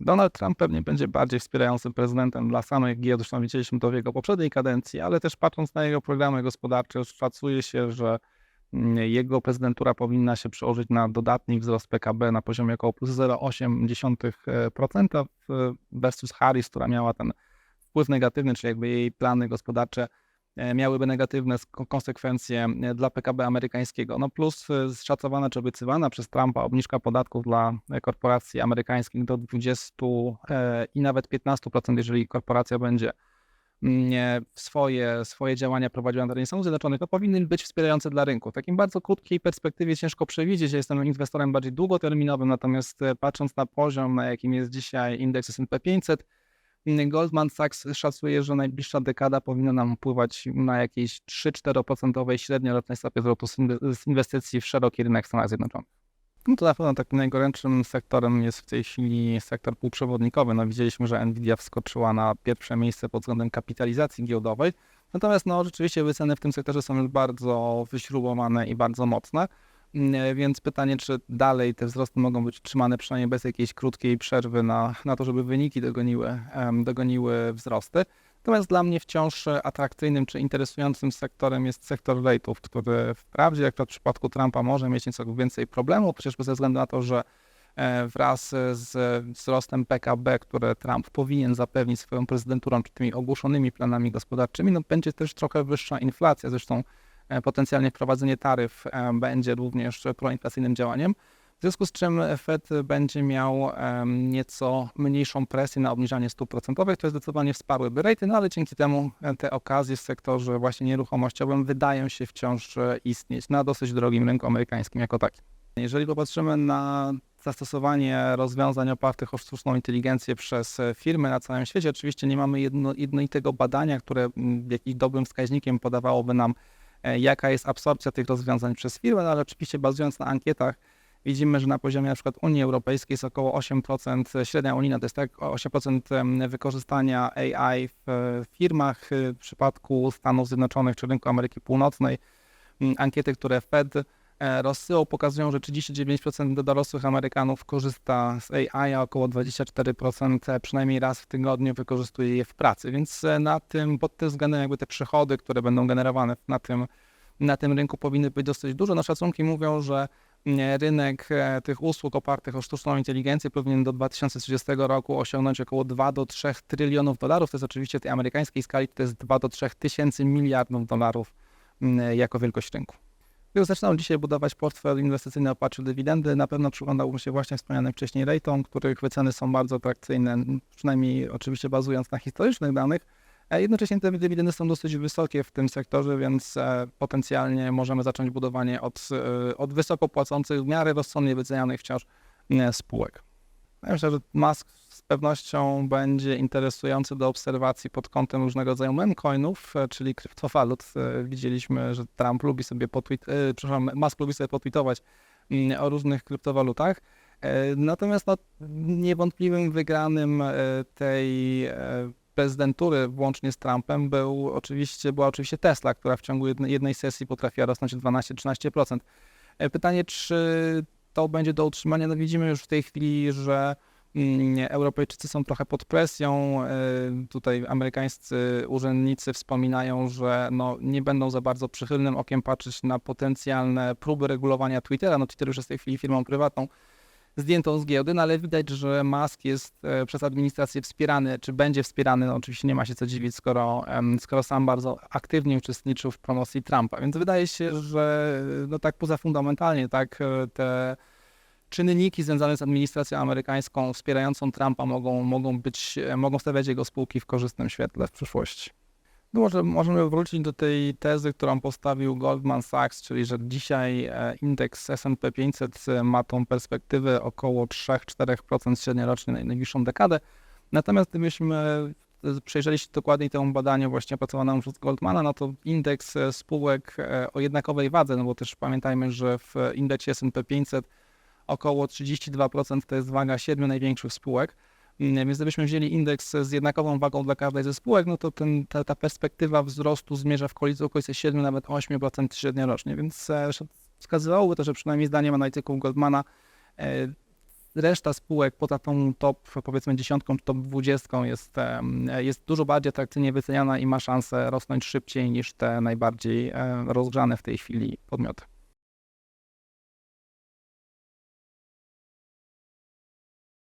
Donald Trump pewnie będzie bardziej wspierającym prezydentem dla samej giełdy, zresztą widzieliśmy to w jego poprzedniej kadencji, ale też patrząc na jego programy gospodarcze, szacuje się, że mm, jego prezydentura powinna się przełożyć na dodatni wzrost PKB na poziomie około plus 0,8% w- versus Harris, która miała ten wpływ negatywny, czyli jakby jej plany gospodarcze e, miałyby negatywne konsekwencje e, dla PKB amerykańskiego. No plus e, szacowana czy obiecywana przez Trumpa obniżka podatków dla e, korporacji amerykańskich do 20 e, i nawet 15%, jeżeli korporacja będzie mm, e, swoje, swoje działania prowadziła na terenie Stanów Zjednoczonych, to powinny być wspierające dla rynku. W takim bardzo krótkiej perspektywie ciężko przewidzieć. Ja jestem inwestorem bardziej długoterminowym, natomiast e, patrząc na poziom, na jakim jest dzisiaj indeks S&P 500, Mm, Goldman Sachs szacuje, że najbliższa dekada powinna nam wpływać na jakieś 3-4% średniorocznej stopie zwrotu z inwe- z inwestycji w szeroki rynek w Stanach Zjednoczonych. No to na pewno takim najgorętszym sektorem jest w tej chwili sektor półprzewodnikowy. No widzieliśmy, że Nvidia wskoczyła na pierwsze miejsce pod względem kapitalizacji giełdowej. Natomiast no rzeczywiście wyceny w tym sektorze są już bardzo wyśrubowane i bardzo mocne. Mm, Więc pytanie, czy dalej te wzrosty mogą być utrzymane przynajmniej bez jakiejś krótkiej przerwy na, na to, żeby wyniki dogoniły, dogoniły wzrosty. Natomiast dla mnie wciąż atrakcyjnym czy interesującym sektorem jest sektor rate'ów, który wprawdzie jak to w przypadku Trumpa może mieć nieco więcej problemów, chociażby ze względu na to, że e, wraz z wzrostem PKB, które Trump powinien zapewnić swoją prezydenturą, czy tymi ogłoszonymi planami gospodarczymi, no będzie też trochę wyższa inflacja. Zresztą e, potencjalnie wprowadzenie taryf e, będzie również proinflacyjnym działaniem. W związku z czym Fed będzie miał nieco mniejszą presję na obniżanie stóp procentowych, to zdecydowanie wsparłyby rejty, no ale dzięki temu e, te okazje w sektorze właśnie nieruchomościowym wydają się wciąż e, istnieć na dosyć drogim rynku amerykańskim jako takim. Jeżeli popatrzymy na zastosowanie rozwiązań opartych o sztuczną inteligencję przez e, firmy na całym świecie, oczywiście nie mamy jedno, jednolitego badania, które jakimś dobrym wskaźnikiem podawałoby nam, e, jaka jest absorpcja tych rozwiązań przez firmy, no ale oczywiście bazując na ankietach, widzimy, że na poziomie na przykład Unii Europejskiej jest około 8%, średnia unijna to jest tak 8% em, wykorzystania AI w e, firmach. E, W przypadku Stanów Zjednoczonych czy rynku Ameryki Północnej m, ankiety, które Fed e, rozsyłał pokazują, że 39% dorosłych Amerykanów korzysta z AI, a około 24% e, przynajmniej raz w tygodniu wykorzystuje je w pracy, więc e, na tym, pod tym względem jakby te przychody, które będą generowane na tym, na tym rynku powinny być dosyć duże. No szacunki mówią, że nie, rynek e, tych usług opartych o sztuczną inteligencję powinien do 2030 roku osiągnąć około 2 do 3 trylionów dolarów. To jest oczywiście w tej amerykańskiej skali to jest 2 do 3 tysięcy miliardów dolarów mm, jako wielkość rynku. Gdyby zaczynał dzisiaj budować portfel inwestycyjny oparty o dywidendy, na pewno przyglądałbym się właśnie wspomnianym wcześniej rejtom, których wyceny są bardzo atrakcyjne, przynajmniej oczywiście bazując na historycznych danych. E, Jednocześnie te dywidendy są dosyć wysokie w tym sektorze, więc e, potencjalnie możemy zacząć budowanie od, e, od wysoko płacących, w miarę rozsądnie wycenianych wciąż spółek. Myślę, że Musk z pewnością będzie interesujący do obserwacji pod kątem różnego rodzaju memcoinów, e, czyli kryptowalut. E, Widzieliśmy, że Trump lubi sobie potweet, e, przepraszam, Musk lubi sobie potweetować mm, o różnych kryptowalutach. Natomiast no, niewątpliwym wygranym tej prezydentury włącznie z Trumpem był oczywiście, była oczywiście Tesla, która w ciągu jednej, sesji potrafiła rosnąć o 12-13%. E, Pytanie, czy to będzie do utrzymania? No widzimy już w tej chwili, że mm, Europejczycy są trochę pod presją. E, Tutaj amerykańscy urzędnicy wspominają, że no, nie będą za bardzo przychylnym okiem patrzeć na potencjalne próby regulowania Twittera. No Twitter już jest w tej chwili firmą prywatną zdjętą z giełdy, no ale widać, że Musk jest e, przez administrację wspierany, czy będzie wspierany, no oczywiście nie ma się co dziwić, skoro, skoro sam bardzo aktywnie uczestniczył w promocji Trumpa, więc wydaje się, że no tak poza fundamentalnie, tak e, te czynniki związane z administracją amerykańską wspierającą Trumpa mogą, mogą być, e, mogą stawiać jego spółki w korzystnym świetle w przyszłości. No może możemy wrócić do tej tezy, którą postawił Goldman Sachs, czyli że dzisiaj e, indeks S&P 500 ma tą perspektywę około 3-4% średniorocznie na najbliższą dekadę. Natomiast gdybyśmy e, przejrzeli się dokładniej temu badaniu właśnie opracowanemu przez Goldmana, no to indeks e, spółek e, o jednakowej wadze, no bo też pamiętajmy, że w indeksie S&P 500 około 32% to jest waga siedmiu największych spółek. Więc gdybyśmy wzięli indeks z jednakową wagą dla każdej ze spółek, no to ten, ta, ta perspektywa wzrostu zmierza w okolicy, okolicy 7, nawet 8% średniorocznie, więc e, wskazywałoby to, że przynajmniej zdaniem analityków Goldmana e, reszta spółek poza tą top, powiedzmy dziesiątką top dwudziestką jest, em, jest dużo bardziej atrakcyjnie wyceniana i ma szansę rosnąć szybciej niż te najbardziej e, rozgrzane w tej chwili podmioty.